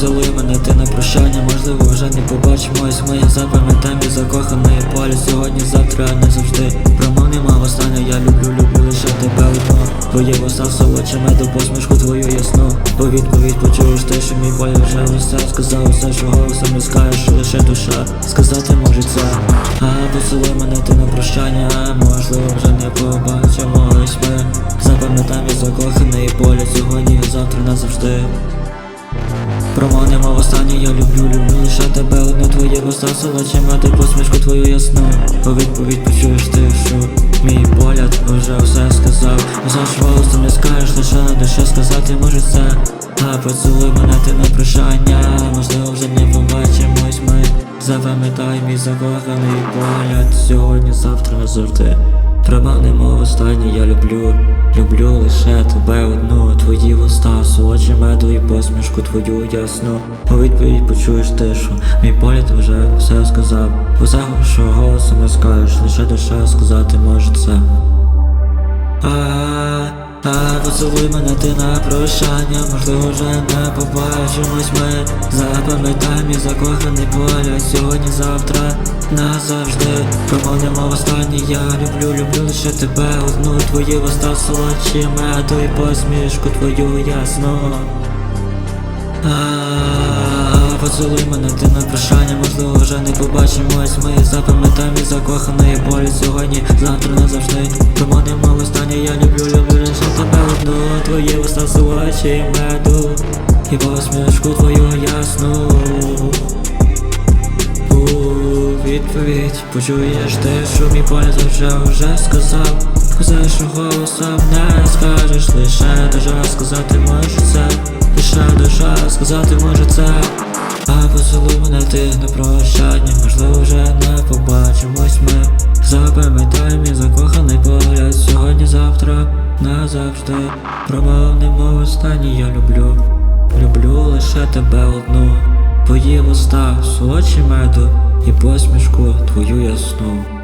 поцілуй мене, ти на прощання, можливо, вже не побачимось. Моя запам'ятай мій закоханий полі сьогодні, завтра, не завжди. Промов нема останнє, я люблю, люблю лише тебе одну. Твої вуста солодче меду, посмішку твою ясну. У відповідь почуєш те, що мій полі вже усе сказав, усе, що голосом не скажеш, лише душа. Сказати може це, а поцілуй мене, ти на прощання, можливо, вже не побачимось ми. Запам'ятай мій закоханий полі сьогодні, завтра назавжди. Промовнимо востаннє, я люблю, люблю лише тебе одне твоє вуста солодче мати посмішку твою ясну. У відповідь почуєш ти, що мій погляд вже все сказав. Усе ж голосом не скажеш, лише на душе сказати може це. А поцілуй мене ти на прощання, можливо вже не побачимось ми. Запам'ятай мій закоханий погляд сьогодні, завтра назавжди Промовнимо останнє, я люблю, люблю лише тебе одну, твої вуста, солодше меду і посмішку твою ясну. У відповідь почуєш тишу, мій погляд вже все сказав. Усе, що голосом не скажеш, лише душа сказати може це. А, поцілуй мене ти на прощання, можливо вже не побачимось ми Запам'ятай мій закоханий погляд сьогодні, завтра, назавжди. Промовнимо останнє, я люблю, люблю лише тебе одну Твої вуста солодші меду і посмішку твою ясну. А, Поцілуй мене ти на прощання, можливо вже не побачимось. Ми запам'ятай мій закоханий болі сьогодні, завтра назавжди. Промовнимо останнє, я люблю, люблю лише тебе одну Твої вуста солодші меду і посмішку твою ясну відповідь. Почуєш те, що мій погляд вже вже сказав. Сказав, що голосом не скажеш, лише душа сказати може це, лише душа сказати може це, а поцілуй мене ти на прощання, можливо вже не побачимось ми. Запам'ятай мій закоханий погляд сьогодні, завтра, назавжди. Промовнимо останнє я люблю, люблю лише тебе одну. Твої вуста, солодші меду і посмішку твою ясну.